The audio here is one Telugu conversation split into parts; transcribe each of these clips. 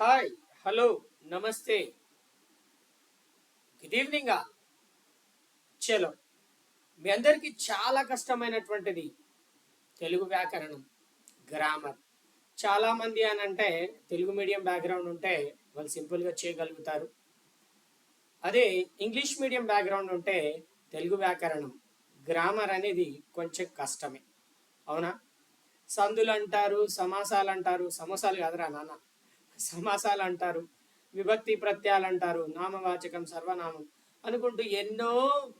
Hi hello namaste. Good evening చలో. మీ అందరికీ చాలా కష్టమైనటువంటిది తెలుగు వ్యాకరణం గ్రామర్ చాలా మంది అని అంటే తెలుగు మీడియం బ్యాక్గ్రౌండ్ ఉంటే వాళ్ళు సింపుల్గా చేయగలుగుతారు. అదే ఇంగ్లీష్ మీడియం బ్యాక్గ్రౌండ్ ఉంటే తెలుగు వ్యాకరణం గ్రామర్ అనేది కొంచెం కష్టమే. అవునా? సందులు అంటారు సమాసాలు అంటారు సమోసాలు కాదురా నాన్న. సమాసాలు అంటారు విభక్తి ప్రత్యయాలు అంటారు నామవాచకం సర్వనామం అనుకుంటూ ఎన్నో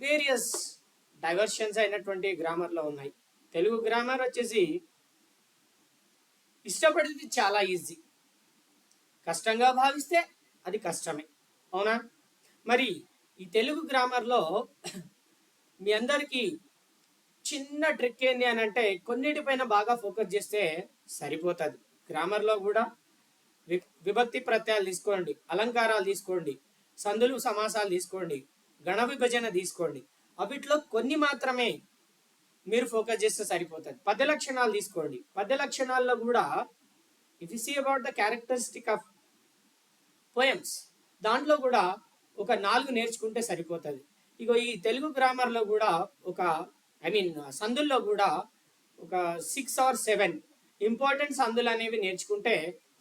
వేరియస్ డైవర్షన్స్ అయినటువంటి గ్రామర్లో ఉన్నాయి. తెలుగు గ్రామర్ వచ్చేసి ఇష్టపడేది చాలా ఈజీ కష్టంగా భావిస్తే అది కష్టమే. అవునా? మరి ఈ తెలుగు గ్రామర్లో మీ అందరికీ చిన్న ట్రిక్ ఏంటి అని అంటే కొన్నిటిపైన బాగా ఫోకస్ చేస్తే సరిపోతుంది. గ్రామర్లో కూడా విభక్తి ప్రత్యయాలు తీసుకోండి అలంకారాలు తీసుకోండి సందులు సమాసాలు తీసుకోండి గణ విభజన తీసుకోండి. అవిట్లో కొన్ని మాత్రమే మీరు ఫోకస్ చేస్తే సరిపోతుంది. పద్య లక్షణాలు తీసుకోండి. పద్య లక్షణాల్లో కూడా if you see about the characteristic of poems దాంట్లో కూడా ఒక నాలుగు నేర్చుకుంటే సరిపోతుంది. ఇగో ఈ తెలుగు గ్రామర్లో కూడా ఒక ఐ మీన్ సందుల్లో కూడా ఒక సిక్స్ ఆర్ సెవెన్ ఇంపార్టెంట్ సందులు అనేవి నేర్చుకుంటే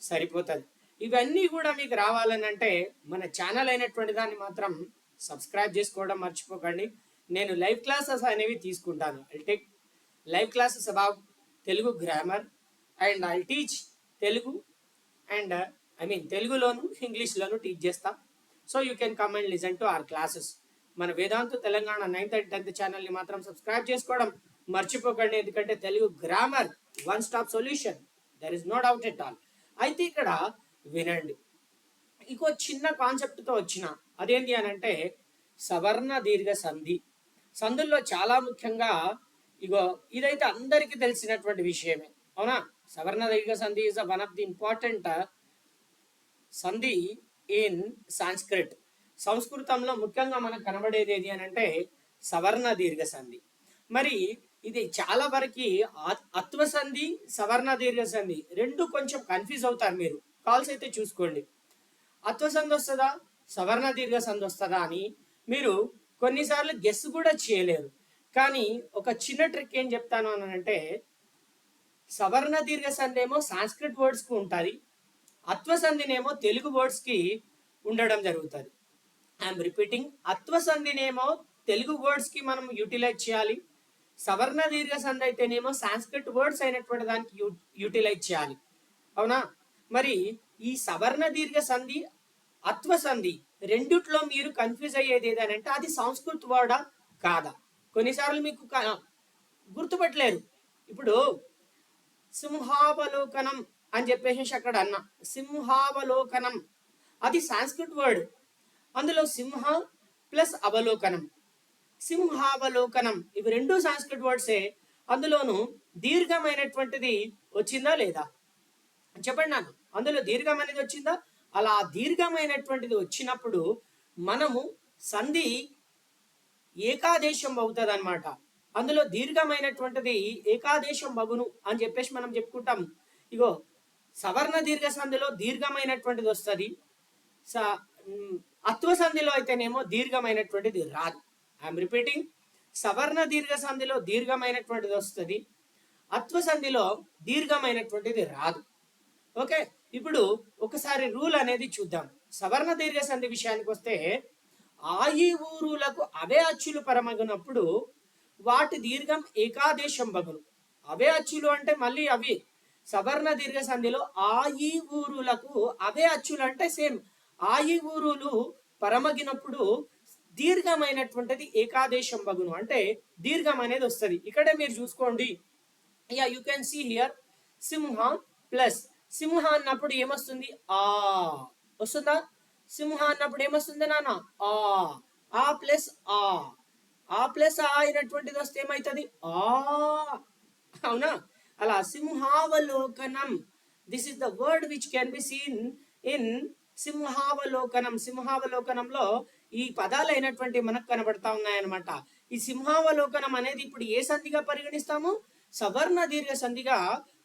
సరిపోతుంది. ఇవన్నీ కూడా మీకు రావాలని అంటే మన ఛానల్ అయినటువంటి దాన్ని మాత్రం సబ్స్క్రైబ్ చేసుకోవడం మర్చిపోకండి. నేను లైవ్ క్లాసెస్ అనేవి తీసుకుంటాను. I take live classes about Telugu grammar and I teach Telugu and I mean తెలుగులోను ఇంగ్లీష్లోను టీచ్ చేస్తా. So you can come and listen to our classes మన Vedanta Telangana ninth and tenth ఛానల్ని మాత్రం సబ్స్క్రైబ్ చేసుకోవడం మర్చిపోకండి. ఎందుకంటే Telugu grammar one stop solution there is no doubt at all అయితే ఇక్కడ వినండి. ఇంకో చిన్న కాన్సెప్ట్తో వచ్చిన అదేంటి అని అంటే సవర్ణ దీర్ఘ సంధి. సంధుల్లో చాలా ముఖ్యంగా ఇగో ఇదైతే అందరికీ తెలిసినటువంటి విషయమే. అవునా? Savarna deergha sandhi is one of the important sandhi in Sanskrit సంస్కృతంలో ముఖ్యంగా మనకు కనబడేది ఏది అని అంటే సవర్ణ దీర్ఘ సంధి మరి ఇది చాలా వరకు అత్వ సంధి సవర్ణ దీర్ఘ సంధి రెండు కొంచెం కన్ఫ్యూజ్ అవుతారు మీరు. కాల్స్ అయితే చూసుకోండి. అత్వ సంధి వస్తుందా? సవర్ణ దీర్ఘ సంధి వస్తుందా అని మీరు కొన్నిసార్లు గెస్ కూడా చేయలేరు. కానీ ఒక చిన్న ట్రిక్ ఏం చెప్తాను అని అంటే సవర్ణ దీర్ఘ సంధి ఏమో సాంస్క్రిట్ వర్డ్స్కి ఉంటుంది. అత్వ సంధినేమో తెలుగు వర్డ్స్కి ఉండడం జరుగుతుంది. ఐఎమ్ రిపీటింగ్ అత్వ సంధినేమో తెలుగు వర్డ్స్కి మనం యూటిలైజ్ చేయాలి. సవర్ణ దీర్ఘ సంధి అయితేనేమో సాంస్క్రిట్ వర్డ్స్ అయినటువంటి దానికి యూటిలైజ్ చేయాలి. అవునా? మరి ఈ సవర్ణ దీర్ఘ సంధి అత్వ సంధి రెండిట్లో మీరు కన్ఫ్యూజ్ అయ్యేది ఏదనంటే అది సంస్కృత్ వర్డా కాదా? కొన్నిసార్లు మీకు క- గుర్తుపట్టలేరు. ఇప్పుడు సింహావలోకనం అని చెప్పేసి అక్కడ అన్న. సింహావలోకనం. అది సాంస్క్రిట్ వర్డ్ అందులో సింహ ప్లస్ అవలోకనం. సింహావలోకనం ఇవి రెండు సాంస్క్రిట్ వర్డ్సే. అందులోను దీర్ఘమైనటువంటిది వచ్చిందా లేదా? చెప్పండి నాకు అందులో దీర్ఘమైనది వచ్చిందా? అలా దీర్ఘమైనటువంటిది వచ్చినప్పుడు మనము సంధి ఏకాదేశం అవుతుంది అనమాట అందులో దీర్ఘమైనటువంటిది ఏకాదేశం బగును అని చెప్పేసి మనం చెప్పుకుంటాం. ఇగో సవర్ణ దీర్ఘ సంధిలో దీర్ఘమైనటువంటిది వస్తుంది. స అత్వ సంధిలో అయితేనేమో దీర్ఘమైనటువంటిది రాదు. ఐఎమ్ రిపీటింగ్ సవర్ణ దీర్ఘ సంధిలో దీర్ఘమైనటువంటిది వస్తుంది. అత్వ సంధిలో దీర్ఘమైనటువంటిది రాదు. ఓకే? ఇప్పుడు ఒకసారి రూల్ అనేది చూద్దాం. సవర్ణ దీర్ఘ సంధి విషయానికి వస్తే ఆయి ఊరులకు అవే అచ్చులు పరమగినప్పుడు వాటి దీర్ఘం ఏకాదేశం బగులు అవే అచ్చులు అంటే మళ్ళీ అవి. సవర్ణ దీర్ఘ సంధిలో ఆయి ఊరులకు అవే అచ్చులు అంటే సేమ్. ఆయి ఊరులు పరమగినప్పుడు దీర్ఘమైనటువంటిది ఏకాదేశం బగును. అంటే దీర్ఘం అనేది వస్తుంది. ఇక్కడే మీరు చూసుకోండి. Yeah you can see here Simha plus. సింహ అన్నప్పుడు ఏమొస్తుంది? ఆ. వస్తుందా? సింహ అన్నప్పుడు ఏమొస్తుంది నాన్న? ఆ. ఆ ప్లస్ ఆ. ఆ ప్లస్ ఆ అయినటువంటిది వస్తే ఏమవుతుంది ఆ. అవునా? అలా సింహావలోకనం. This is the word which can be seen in సింహావలోకనం సింహావలోకనంలో ఈ పదాలు అయినటువంటి మనకు కనబడతా ఉన్నాయన్నమాట. ఈ సింహావలోకనం అనేది ఇప్పుడు ఏ సంధిగా పరిగణిస్తాము? సవర్ణ దీర్ఘ సంధిగా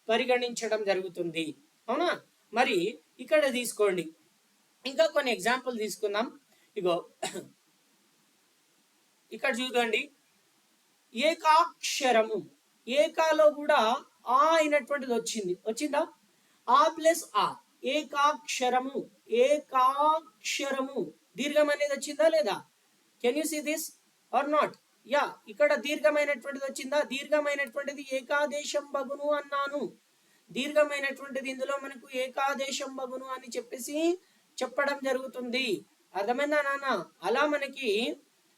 పరిగణించడం జరుగుతుంది. అవునా? మరి ఇక్కడ తీసుకోండి. ఇంకా కొన్ని ఎగ్జాంపుల్ తీసుకుందాం. ఇగో ఇక్కడ చూడండి. ఏకాక్షరము. ఏకాలో కూడా ఆ అయినటువంటిది వచ్చింది. వచ్చిందా? ఆ ప్లస్ ఆ. ఏకాక్షరము ఏకాక్షరము. దీర్ఘం అనేది వచ్చిందా లేదా? Can you see this or not yeah ఇక్కడ దీర్ఘమైనటువంటిది వచ్చిందా? దీర్ఘమైనటువంటిది ఏకాదేశం బగును అన్నాను. దీర్ఘమైనటువంటిది ఇందులో మనకు ఏకాదేశం బగును అని చెప్పేసి చెప్పడం జరుగుతుంది. అర్థమైందా నాన్న? అలా మనకి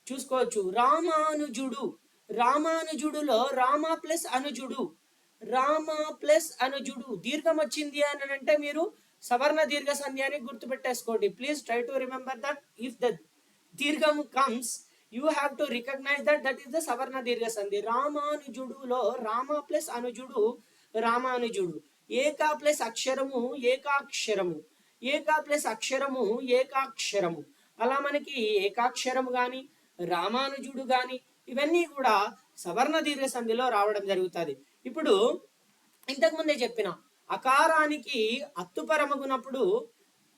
చూసుకోవచ్చు. రామానుజుడు రామానుజుడులో రామ ప్లస్ అనుజుడు. రామ ప్లస్ అనుజుడు. దీర్ఘం వచ్చింది అని అంటే మీరు సవర్ణ దీర్ఘ సంధి అని గుర్తుపెట్టేసుకోండి. Please try to remember that if the దీర్ఘం comes you have to recognise that that is the savarna deergha sandhi రామానుజుడులో Rama plus అనుజుడు రామానుజుడు ఏకా ప్లస్ అక్షరము ఏకాక్షరము ఏకా ప్లస్ అక్షరము ఏకాక్షరము అలా మనకి ఏకాక్షరము కానీ రామానుజుడు కానీ ఇవన్నీ కూడా సవర్ణ దీర్ఘ సంధిలో రావడం జరుగుతుంది. ఇప్పుడు ఇంతకు ముందే చెప్పిన అకారానికి అత్తుపరమగునప్పుడు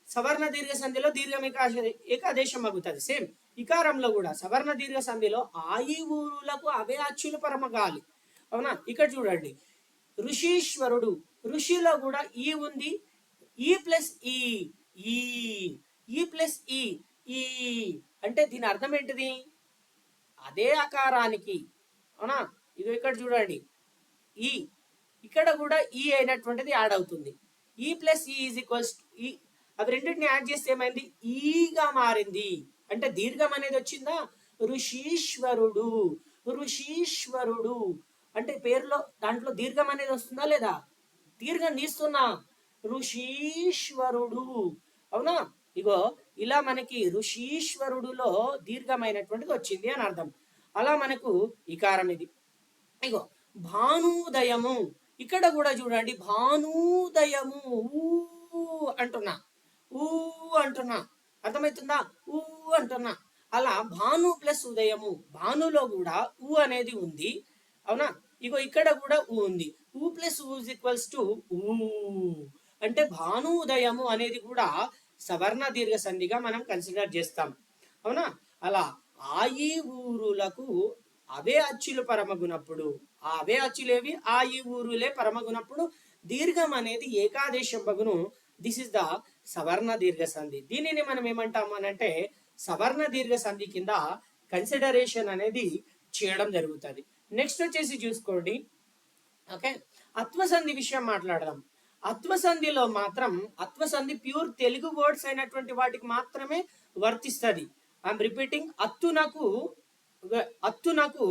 సవర్ణ దీర్ఘ సంధిలో దీర్ఘం ఏకాశ ఏకాదేశం అగుతుంది సేమ్ ఇకారంలో కూడా సవర్ణ దీర్ఘ సంధిలో ఆయి ఊరులకు అవే అచ్చులు పరమగాలి. అవునా? ఇక్కడ చూడండి. ఋషీశ్వరుడు ఋషిలో కూడా ఈ ఉంది. ఈ ప్లస్ ఈ ఈ ఈ ప్లస్ ఈ ఈ. అంటే దీని అర్థం ఏంటిది? అదే ఆకారానికి అవునా? ఇది ఇక్కడ చూడండి. ఈ ఇక్కడ కూడా ఈ అయినటువంటిది యాడ్ అవుతుంది. ఈ ప్లస్ ఈ ఈజ్ ఈక్వల్స్ ఈ అవి రెండింటిని యాడ్ చేస్తే ఏమైంది? E ఈగా మారింది. అంటే దీర్ఘం అనేది వచ్చిందా? ఋషీశ్వరుడు. ఋషీశ్వరుడు. అంటే పేరులో దాంట్లో దీర్ఘం అనేది వస్తుందా లేదా? దీర్ఘం తీస్తున్నా ఋషీశ్వరుడు. అవునా? ఇగో ఇలా మనకి ఋషీశ్వరుడులో దీర్ఘమైనటువంటిది వచ్చింది అని అర్థం. అలా మనకు ఇకారం ఇది. ఇగో భానుదయము. ఇక్కడ కూడా చూడండి భానుదయము. ఊ అంటున్నా. ఊ అంటున్నా. అర్థమవుతుందా? ఊ అంటున్నా. అలా భాను ప్లస్ ఉదయము భానులో కూడా ఊ అనేది ఉంది. అవునా? ఇగో ఇక్కడ కూడా ఊ ఉంది. ఊ ప్లస్ ఊ ఈక్వల్స్ టు ఊ. అంటే భాను ఉదయము అనేది కూడా సవర్ణ దీర్ఘ సంధిగా మనం కన్సిడర్ చేస్తాం. అవునా? అలా ఆయి ఊరులకు అవే అచ్చులు పరమగునప్పుడు అవే అచ్చులేవి ఆ ఈ ఊరులే పరమగునప్పుడు దీర్ఘం అనేది ఏకాదేశం బగును. This is the savarna deergha sandhi. దీనిని మనం ఏమంటాము అని అంటే సవర్ణ దీర్ఘ సంధి కింద కన్సిడరేషన్ అనేది చేయడం జరుగుతుంది. నెక్స్ట్ వచ్చేసి చూసుకోండి. ఓకే అత్వసంధి విషయం మాట్లాడదాం. అత్వసంధిలో మాత్రం అత్వసంధి ప్యూర్ తెలుగు వర్డ్స్ అయినటువంటి వాటికి మాత్రమే వర్తిస్తుంది. ఐఎమ్ రిపీటింగ్ అత్తునకు అత్తునకు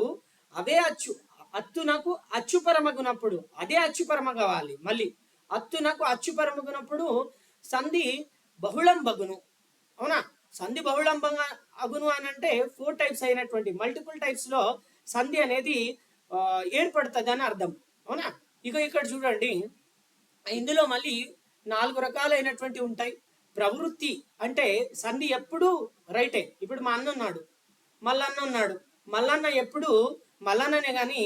అవే అచ్చు అత్తునకు అచ్చుపరమగునప్పుడు అదే అచ్చుపరమ కావాలి మళ్ళీ. అత్తునకు అచ్చుపరమగునప్పుడు సంధి బహుళం బగును అవునా? సంధి బహుళం అగును అని అంటే ఫోర్ టైప్స్ అయినటువంటి మల్టిపుల్ టైప్స్లో సంధి అనేది ఏర్పడుతుంది అని అర్థం. అవునా? ఇక ఇక్కడ చూడండి. ఇందులో మళ్ళీ నాలుగు రకాలైనటువంటి ఉంటాయి. ప్రవృత్తి అంటే సంధి ఎప్పుడు రైటే. ఇప్పుడు మా అన్న ఉన్నాడు. మల్లన్న ఉన్నాడు. మల్లన్న ఎప్పుడు మల్లన్ననే కానీ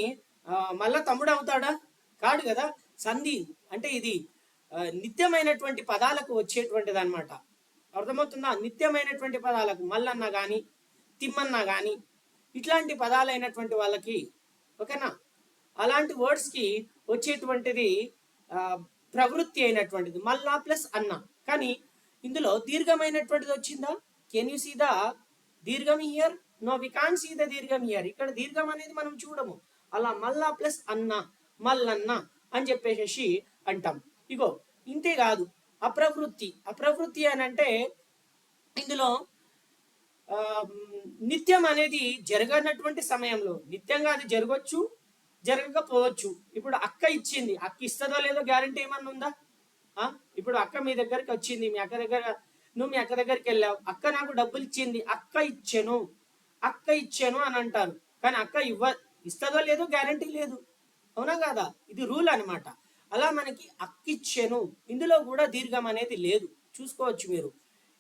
మళ్ళా మల్ల తమ్ముడు అవుతాడా కాడు కదా సంధి అంటే ఇది నిత్యమైనటువంటి పదాలకు వచ్చేటువంటిది అనమాట అర్థమవుతుందా? నిత్యమైనటువంటి పదాలకు మల్లన్న కానీ తిమ్మన్న కానీ ఇట్లాంటి పదాలైనటువంటి వాళ్ళకి ఓకేనా? అలాంటి వర్డ్స్కి వచ్చేటువంటిది ప్రవృత్తి అయినటువంటిది. మల్లా ప్లస్ అన్న. కానీ ఇందులో దీర్ఘమైనటువంటిది వచ్చిందా? కెన్ యూ సీ ద దీర్ఘం here? No we can see the దీర్ఘం ఇయర్ ఇక్కడ దీర్ఘం అనేది మనం చూడము. అలా మల్లా ప్లస్ అన్న మల్లన్న అని చెప్పేసి అంటాం. ఇగో ఇంతే కాదు. అప్రవృత్తి. అప్రవృత్తి అని అంటే ఇందులో నిత్యం అనేది జరగనటువంటి సమయంలో. నిత్యంగా అది జరగవచ్చు జరగకపోవచ్చు. ఇప్పుడు అక్క ఇచ్చింది. అక్క ఇస్తుందో లేదో గ్యారంటీ ఏమన్నా ఉందా? ఆ? ఇప్పుడు అక్క మీ దగ్గరికి వచ్చింది. మీ అక్క దగ్గర నువ్వు మీ అక్క దగ్గరికి వెళ్ళావు. అక్క నాకు డబ్బులు ఇచ్చింది. అక్క ఇచ్చాను. అక్క ఇచ్చాను అని అంటారు. కానీ అక్క ఇవ్వ ఇస్తుందో లేదో గ్యారంటీ లేదు. అవునా కాదా? ఇది రూల్ అన్నమాట. అలా మనకి అక్కిచ్చెను ఇందులో కూడా దీర్ఘం అనేది లేదు. చూసుకోవచ్చు మీరు.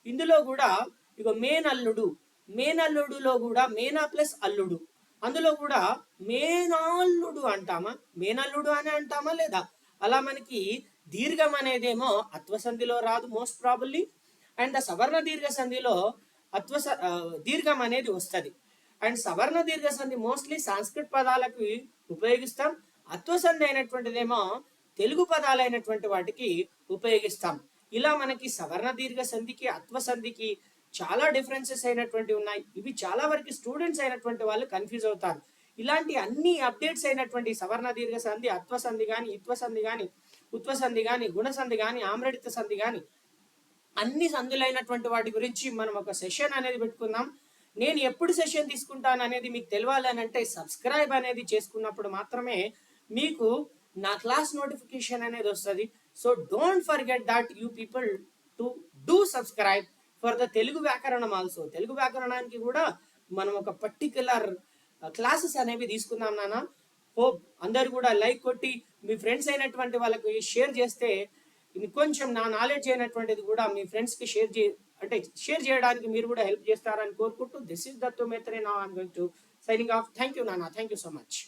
ఇందులో కూడా ఇక మేనల్లుడు మేనల్లుడులో కూడా మేనా ప్లస్ అల్లుడు. అందులో కూడా మేనాల్లుడు అంటామా? మేనల్లుడు అని అంటామా లేదా? అలా మనకి దీర్ఘం అనేదేమో అత్వసంధిలో రాదు మోస్ట్ ప్రాబుల్లీ అండ్ సవర్ణ దీర్ఘ సంధిలో అత్వస దీర్ఘం అనేది వస్తుంది. అండ్ సవర్ణ దీర్ఘ సంధి మోస్ట్లీ సంస్కృత్ పదాలకు ఉపయోగిస్తాం. అత్వసంధి అయినటువంటిదేమో తెలుగు పదాలైనటువంటి వాటికి ఉపయోగిస్తాం. ఇలా మనకి సవర్ణ దీర్ఘ సంధికి అత్వ సంధికి చాలా డిఫరెన్సెస్ అయినటువంటి ఉన్నాయి. ఇవి చాలా వరకు స్టూడెంట్స్ అయినటువంటి వాళ్ళు కన్ఫ్యూజ్ అవుతారు. ఇలాంటి అన్ని అప్డేట్స్ అయినటువంటి సవర్ణ దీర్ఘ సంధి అత్వ సంధి కానీ ఇత్వ సంధి కానీ ఉత్వ సంధి కానీ గుణ సంధి కానీ ఆమ్రడిత సంధి కానీ అన్ని సందులైనటువంటి వాటి గురించి మనం ఒక సెషన్ అనేది పెట్టుకుందాం. నేను ఎప్పుడు సెషన్ తీసుకుంటాను అనేది మీకు తెలియాలి అంటే సబ్స్క్రైబ్ అనేది చేసుకున్నప్పుడు మాత్రమే మీకు నా క్లాస్ నోటిఫికేషన్ అనేది వస్తుంది. So don't forget that you people to do subscribe for the Telugu వ్యాకరణం ఆల్సో. తెలుగు వ్యాకరణానికి కూడా మనం ఒక పర్టికులర్ క్లాసెస్ అనేవి తీసుకుందాం నాన్న. హోప్ అందరు కూడా లైక్ కొట్టి మీ ఫ్రెండ్స్ అయినటువంటి వాళ్ళకి షేర్ చేస్తే ఇంకొంచెం నా నాలెడ్జ్ అయినటువంటిది కూడా మీ ఫ్రెండ్స్కి షేర్ చే అంటే షేర్ చేయడానికి మీరు కూడా హెల్ప్ చేస్తారని కోరుకుంటూ దిస్ ఇస్ దత్తు మేత్రే నా I'm going to signing off thank you నానా థ్యాంక్ యూ సో మచ్